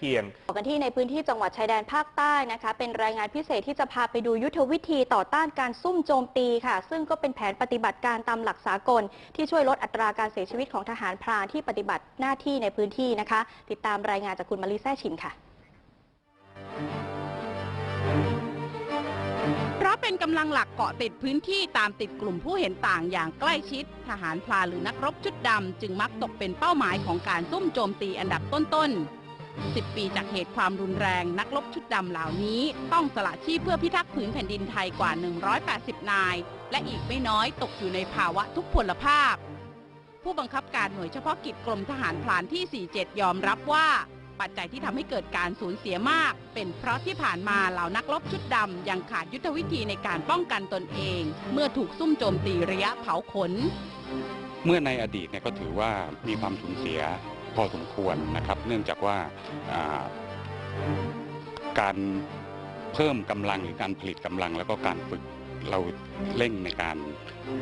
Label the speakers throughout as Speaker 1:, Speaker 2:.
Speaker 1: เคียง
Speaker 2: ต่อกันที่ในพื้นที่จังหวัดชายแดนภาคใต้นะคะ เป็นรายงานพิเศษที่จะพาไปดูยุทธวิธีต่อต้านการซุ่มโจมตีค่ะ ซึ่งก็เป็นแผนปฏิบัติการตามหลักสากล ที่ช่วยลดอัตราการเสียชีวิตของทหารพรานที่ปฏิบัติหน้าที่ในพื้นที่นะคะ ติดตามรายงานจากคุณมาริแซ่ชินค่ะ
Speaker 3: เพราะเป็นกำลังหลักเกาะติดพื้นที่ตามติดกลุ่มผู้เห็นต่างอย่างใกล้ชิด ทหารพลานหรือนักรบชุดดำ จึงมักตกเป็นเป้าหมายของการซุ่มโจมตีอันดับต้นๆ 10 ปีจากเหตุความรุนแรง นักรบชุดดำเหล่านี้ ต้องสละชีพเพื่อพิทักษ์ผืนแผ่นดินไทยกว่า 180 นาย และอีกไม่น้อยตกอยู่ในภาวะทุกพลภาพ ผู้บังคับการหน่วยเฉพาะกิจกรมทหารพลานที่ 47 ยอมรับว่า ปัจจัยที่ทำให้เกิดการสูญเสียมาก เป็นเพราะที่ผ่านมาเหล่านักรบชุดดำยังขาดยุทธวิธีในการป้องกันตนเอง เมื่อถูกซุ่มโจมตีระยะเผาขน
Speaker 4: เมื่อในอดีตเนี่ยก็ถือว่ามีความสูญเสีย พอสมควรนะครับ เนื่องจากว่าการเพิ่มกำลังหรือการผลิตกำลัง แล้วก็การฝึกเราเร่งในการ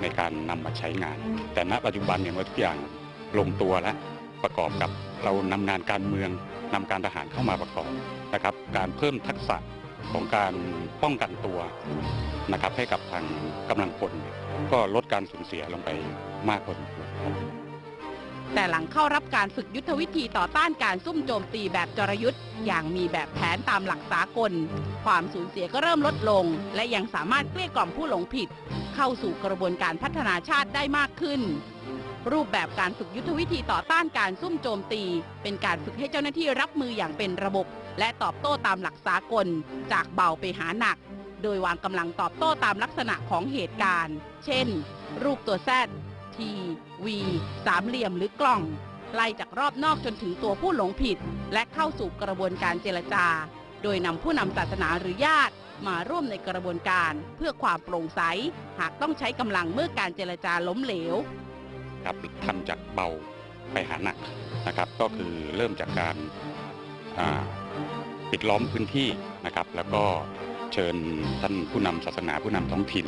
Speaker 4: ในการนำมาใช้งาน แต่ณปัจจุบันเนี่ยเมื่อทุกอย่างลงตัวแล้วประกอบกับเรานำงานการเมืองนำการทหารเข้ามาประกอบนะครับ การเพิ่มทักษะของการป้องกันตัวนะครับให้กับทางกำลังพลก็ลดการสูญเสียลงไปมากพอสมควร
Speaker 3: แต่หลังเข้ารับการฝึกยุทธวิธีต่อต้านการซุ่มโจมตีแบบจรยุทธ์อย่างมีแบบแผนตามหลักสากล ความสูญเสียก็เริ่มลดลง และยังสามารถเกลี้ยกล่อมผู้หลงผิด เข้าสู่กระบวนการพัฒนาชาติได้มากขึ้น รูปแบบการฝึกยุทธวิธีต่อต้านการซุ่มโจมตี เป็นการฝึกให้เจ้าหน้าที่รับมืออย่างเป็นระบบ และตอบโต้ตามหลักสากล จากเบาไปหาหนัก โดยวางกำลังตอบโต้ตามลักษณะของเหตุการณ์ เช่น รูปตัวแซดีวีสามเหลี่ยมหรือกล่อง ไล่จากรอบนอกจนถึงตัวผู้หลงผิด และเข้าสู่กระบวนการเจรจา โดยนำผู้นำศาสนาหรือญาติมาร่วมในกระบวนการเพื่อความโปร่งใส หากต้องใช้กำลังเมื่อการเจรจาล้มเหลว
Speaker 4: ครับทำจากเบาไปหาหนักนะครับ ก็คือเริ่มจากการปิดล้อมพื้นที่นะครับ แล้วก็เชิญท่านผู้นำศาสนาผู้นำท้องถิ่น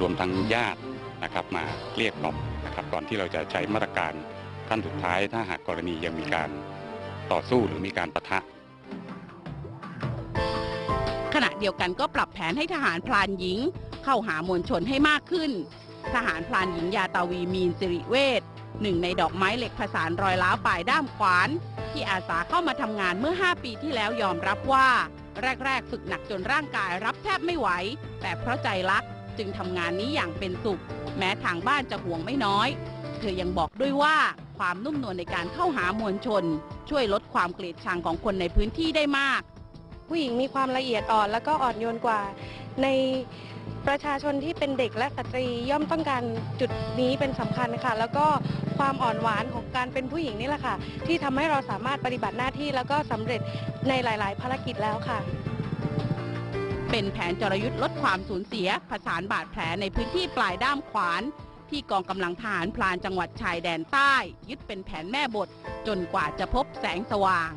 Speaker 4: รวมทั้งญาติ นะครับมาเกลี้ยกล่อมนะครับก่อนที่เราจะใช้มาตรการขั้นสุดท้าย ถ้าหากกรณียังมีการต่อสู้หรือมีการปะทะ
Speaker 3: ขณะเดียวกันก็ปรับแผนให้ทหารพลานหญิง เข้าหามวลชนให้มากขึ้น ทหารพลานหญิงยาตาวีมีนสิริเวชหนึ่งในดอกไม้เหล็กผสานรอยล้าวปลายด้ามขวาน ที่อาสาเข้ามาทำงานเมื่อ 5 ปีที่แล้วยอมรับว่า แรก ๆ ฝึกหนักจนร่างกายรับแทบไม่ไหว แต่เพราะใจรักจึงทำงานนี้อย่างเป็นสุข แม้ทางบ้านจะห่วงไม่น้อย เธอยังบอกด้วยว่าความนุ่มนวลในการเข้าหามวลชน ช่วยลดความเกลียดชังของคนในพื้นที่ได้มาก
Speaker 5: ผู้หญิงมีความละเอียดอ่อนแล้วก็อ่อนโยนกว่า ในประชาชนที่เป็นเด็กและสตรีย่อมต้องการจุดนี้เป็นสำคัญค่ะ แล้วก็ความอ่อนหวานของการเป็นผู้หญิงนี่แหละค่ะ ที่ทำให้เราสามารถปฏิบัติหน้าที่แล้วก็สำเร็จในหลาย ๆ ภารกิจแล้วค่ะ
Speaker 3: เป็นแผนจรยุทธ์ลดความสูญเสีย ผสานบาดแผลในพื้นที่ปลายด้ามขวาน ที่กองกำลังทหารพลานจังหวัดชายแดนใต้ ยึดเป็นแผนแม่บท จนกว่าจะพบแสงสว่าง